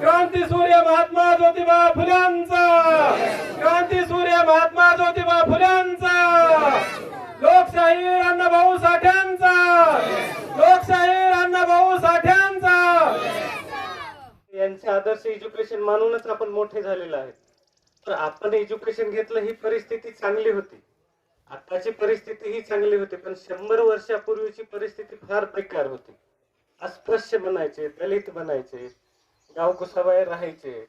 क्रांती सूर्य महात्मा ज्योतिबा फुल्यांचा. क्रांती सूर्य महात्मा ज्योतिबा फुल्यांचा. लोकशाही अण्णाभाऊ साठ्यांचा. लोकशाही अण्णाभाऊ साठ्यांचा. यांचे आदर्श एज्युकेशन मानूनच आपण मोठे झालेलो आहे तर आपण एज्युकेशन घेतलं ही परिस्थिती चांगली होती. आताची परिस्थिती ही चांगली होती पण शंभर वर्षापूर्वीची परिस्थिती फार बेकार होती. अस्पृश्य बनायचे दलित बनायचे गावकुसाबाहेर राहायचे.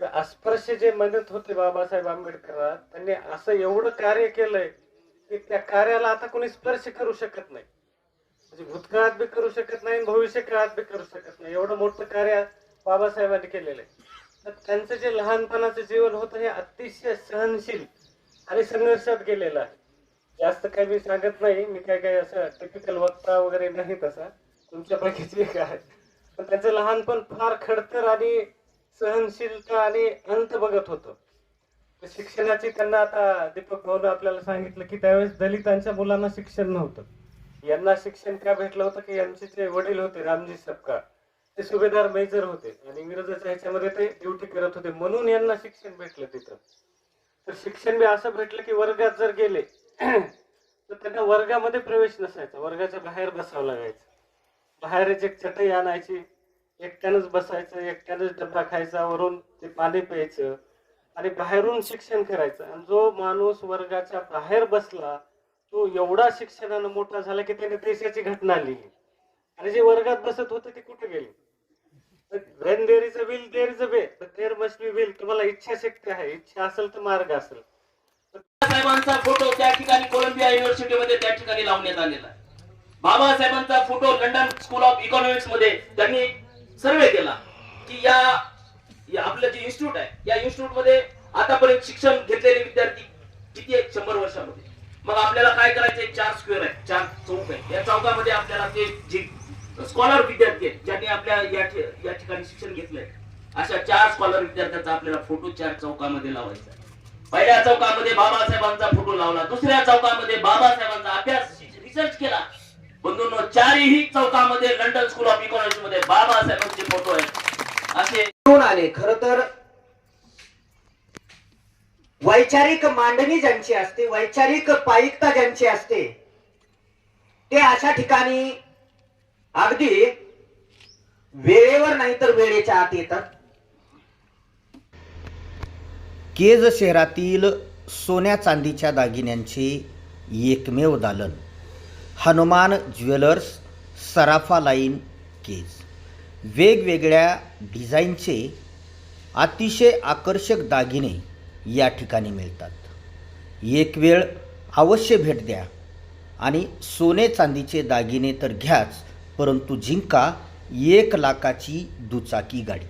अस्पृश्य जे म्हणत होते बाबासाहेब आंबेडकर त्यांनी असं एवढं कार्य केलंय की त्या कार्याला आता कोणी स्पर्श करू शकत नाही. म्हणजे भूतकाळात बी करू शकत नाही आणि भविष्य काळात बी करू शकत नाही. एवढं मोठं कार्य बाबासाहेबांनी केलेलं आहे. तर त्यांचं जे लहानपणाचं जीवन होतं हे अतिशय सहनशील आणि संघर्षात गेलेलं आहे. जास्त काही मी सांगत नाही. मी काय काय असं टिपिकल वक्ता वगैरे नाही तसा तुमच्यापैकीच काय आहे. पण त्याचं लहानपण फार खडतर आणि सहनशीलता आणि अंत बघत होतं. तर शिक्षणाची त्यांना आता दीपक भाऊन आपल्याला सांगितलं की त्यावेळेस दलितांच्या मुलांना शिक्षण नव्हतं. यांना शिक्षण का भेटलं होतं की यांचे जे वडील होते रामजी सपकाळ ते सुभेदार मेजर होते आणि इंग्रजाच्या ह्याच्यामध्ये ते ड्युटी करत होते. म्हणून यांना शिक्षण भेटलं तिथं. तर शिक्षण बी असं भेटलं की वर्गात जर गेले तर त्यांना वर्गामध्ये प्रवेश नसायचा. वर्गाच्या बाहेर बसावं लागायचं. बाहेरच एक चटई आणायची एकट्यानंच बसायचं एकट्यानंच डब्बा खायचा वरून ते पाणी प्यायचं आणि बाहेरून शिक्षण करायचं. आणि जो माणूस वर्गाच्या बाहेर बसला तो एवढा शिक्षणानं मोठा झाला की त्याने देशाची घटना लिहिली. आणि जे वर्गात बसत होते ते कुठे गेले? When there is a will there is a way there must be will तुम्हाला इच्छाशक्ती आहे. इच्छा असेल तर मार्ग असेल. साहेबांचा फोटो त्या ठिकाणी कोलंबिया युनिव्हर्सिटीमध्ये त्या ठिकाणी लावण्यात आलेला आहे. बाबासाहेबांचा फोटो लंडन स्कूल ऑफ इकॉनॉमिक्समध्ये त्यांनी सर्वे केला की या या आपलं जे इन्स्टिट्यूट आहे या इन्स्टिट्यूटमध्ये आतापर्यंत शिक्षण घेतलेले विद्यार्थी किती आहेत शंभर वर्षामध्ये? मग आपल्याला काय करायचंय? चार स्क्वेअर आहे चार चौक आहे या चौकामध्ये आपल्याला ते जे स्कॉलर विद्यार्थी आहेत ज्यांनी आपल्या या ठिकाणी शिक्षण घेतलंय अशा चार स्कॉलर विद्यार्थ्यांचा आपल्याला फोटो चार चौकामध्ये लावायचा पहिल्या चौकामध्ये बाबासाहेबांचा फोटो लावला दुसऱ्या चौकामध्ये बाबासाहेब तरीही चौकामध्ये लंडन स्कूल ऑफ इकॉनॉमिक्समध्ये बाबासाहेबांचे फोटो आहेत. असे घेऊन आले? खर तर वैचारिक मांडणी ज्यांची असते वैचारिक पायिकता ज्यांची असते ते अशा ठिकाणी अगदी वेळेवर नाही तर वेळेच्या आत येतात. केज शहरातील सोन्या चांदीच्या दागिन्यांचे एकमेव दालन. हनुमान ज्वेलर्स सराफा लाईन केज वेगवेगळ्या डिझाईनचे अतिशय आकर्षक दागिने या ठिकाणी मिळतात. एक वेळ अवश्य भेट द्या आणि सोने चांदीचे दागिने तर घ्याच परंतु जिंका एक लाखाची दुचाकी गाडी.